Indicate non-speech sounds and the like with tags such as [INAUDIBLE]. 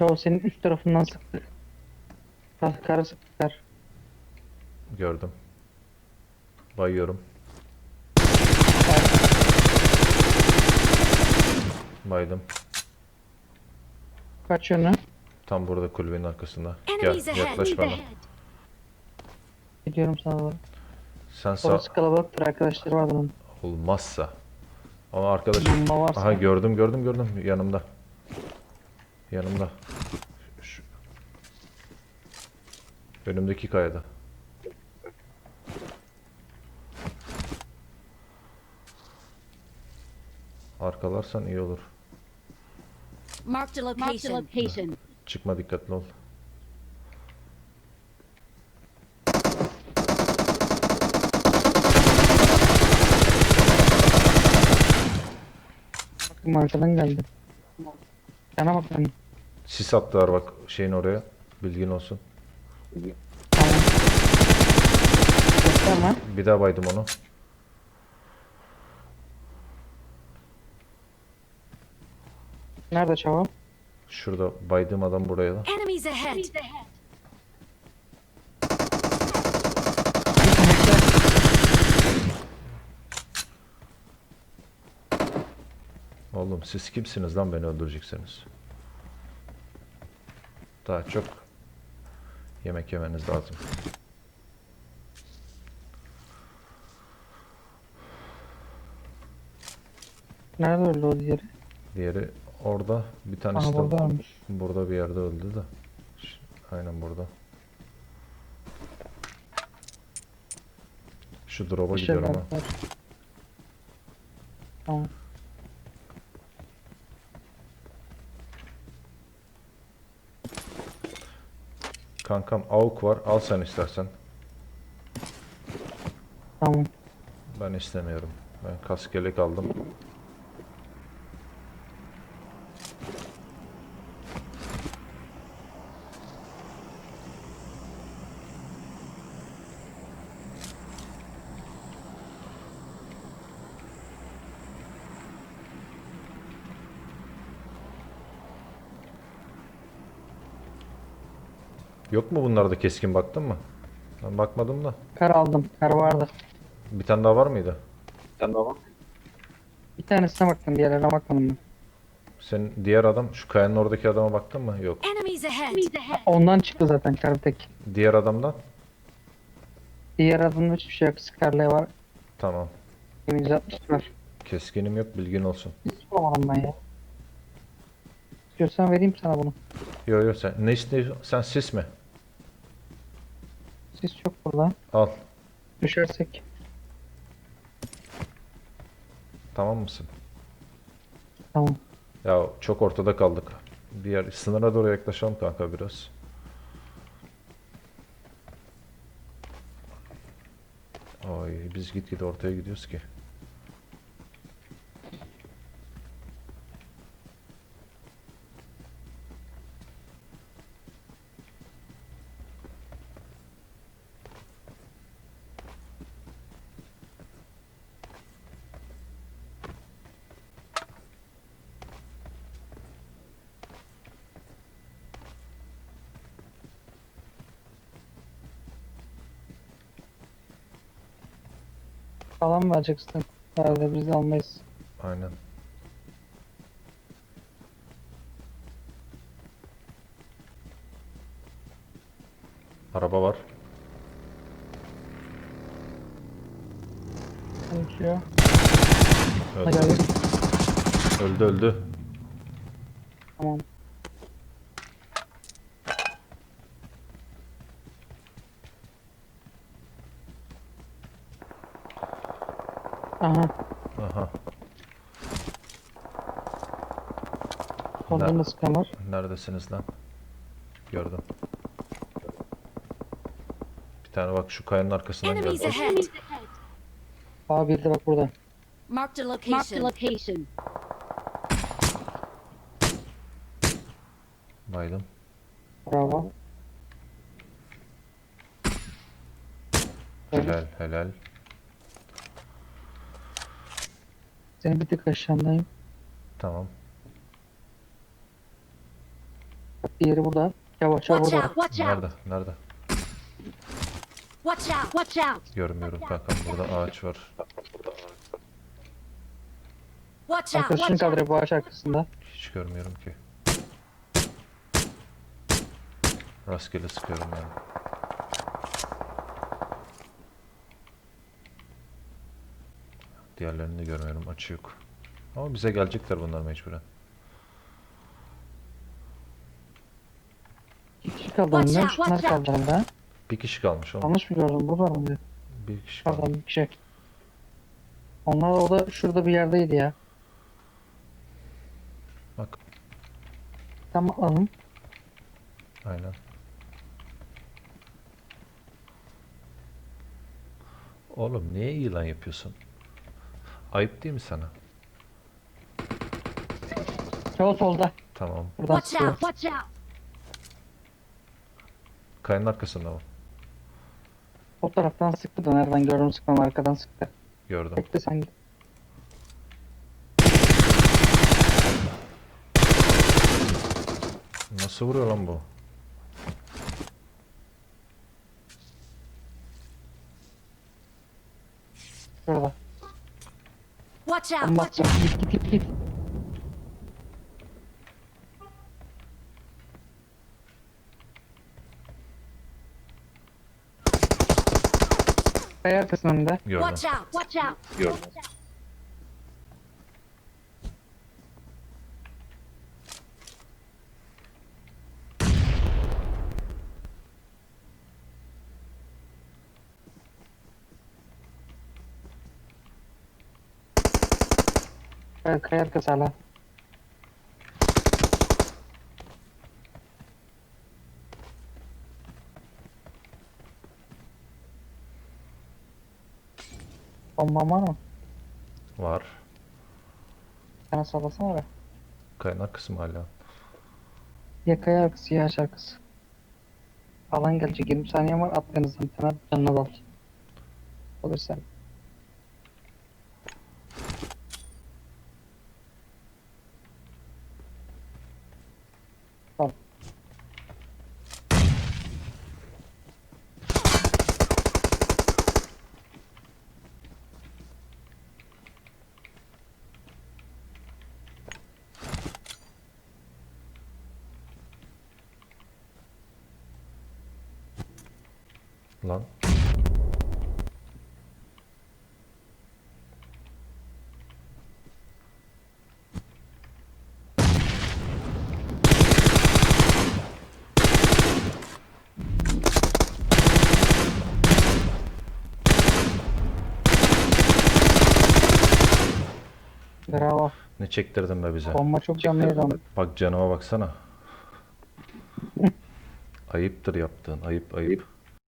Ya o senin üst tarafından sıktı. Kar, kara sıktılar. Gördüm. Bayıyorum. Baydım. Kaç yönü? Tam burada kulübenin arkasında. Gel yaklaş bana. Gidiyorum sana doğru. Sen sağ Orası kalabalıktır arkadaşlar var bunun. olmazsa. Ama varsa. Aha gördüm gördüm gördüm yanımda. Yanımda. Şu- Önümdeki kayada. Arkalarsan iyi olur. A location. location. Çıkma dikkatli ol. Bakın arkadan geldi. Yana bak lan. Sis attılar bak şeyin oraya. Bilgin olsun. Tamam. Bir daha baydım onu. Nerede çava? Şurada baydığım adam buraya da. Enemies ahead. Oğlum siz kimsiniz lan beni öldüreceksiniz? Daha çok yemek yemeniz lazım. Nerede öldü o diğeri? Diğeri orada bir tanesi Aha de burada bir yerde öldü de. Aynen burada. Şu drop'a şey gidiyorum ha. Tamam. Kankam AUK var al sen istersen. Tamam. Ben istemiyorum. Ben kask yelek aldım. Yok mu bunlarda keskin baktın mı? Ben bakmadım da. Kar aldım. Kar vardı. Bir tane daha var mıydı? Bir tanesine baktım. Diğerlerine bakmadım ben. Sen diğer adam şu kayanın oradaki adama baktın mı? Yok. Ondan çıktı zaten kar tek. Diğer adamdan? Diğer adımda hiçbir şey yok. Scarlet var. Tamam. 160 var. Keskinim yok bilgin olsun. Hiç bulamadım ben ya. İstiyorsan vereyim sana bunu. Yo yo sen ne istiyorsun? Sen sis mi? Siz çok burada. Al. Düşersek. Tamam mısın? Tamam. Ya çok ortada kaldık. Diğer sınıra doğru yaklaşalım kanka biraz. Ay biz gitgide ortaya gidiyoruz ki. Falan mı vereceksin? Herhalde biz almayız. Aynen. Araba var. Konuşuyor. Öldü. Öldü öldü. Tamam. Aha. Aha. Solda da sıkan var. Neredesiniz lan? Gördüm. Bir tane bak şu kayanın arkasından Enemies geldi. ahead. Aa bir de bak burada. Marked a Marked a location. location. Baydım. Bravo. Evet. Helal helal. Senin bir tık aşağındayım. Tamam. Diğeri burada. Yavaş yavaş Watch burada. out! Watch out! Nerede? Nerede? Watch out! Watch out! Görmüyorum kankam. Burada ağaç var. Watch out! Arkadaşını Watch out! kaldırıyor bu ağaç arkasında. Hiç görmüyorum ki. Rastgele sıkıyorum yani. Diğerlerini de görmüyorum. Açı yok. Ama bize gelecekler bunlar mecburen. İki kişi kaldı Watch önde. out, Şunlar watch out. kaldı önde. Bir kişi kalmış oğlum. Yanlış mı gördüm? Bu var mı? Bir kişi kalmış. Pardon bir kişi. Onlar o da şurada bir yerdeydi ya. Bak. Tam alalım. Aynen. Oğlum niye ilan yapıyorsun? Ayıp değil mi sana? Çoğu solda. Tamam. Buradan Watch out! Watch out! Kayanın arkasında mı? O taraftan sıktı da nereden gördüm sıkmam arkadan sıktı. Gördüm. Bekle sen git. Nasıl vuruyor lan bu? Şurada. Watch out! Atacak. out! Git git git git. Kaya arkasının önünde. Gördüm. Watch out! Watch out! Gördüm. Kaya, kaya arkası hala. Bomban var mı? Var. Sana sallasana be. Kayanın arkası mı hala? Ya kaya arkası ya ağaç arkası. Alan gelecek 20 saniye var at denizden bir tane canına dal. Olur sen. Al. Lan. Bravo. Ne çektirdin be bize? Bomba çok canlıydı ama. Bak canıma baksana. [LAUGHS] Ayıptır yaptığın. Ayıp ayıp.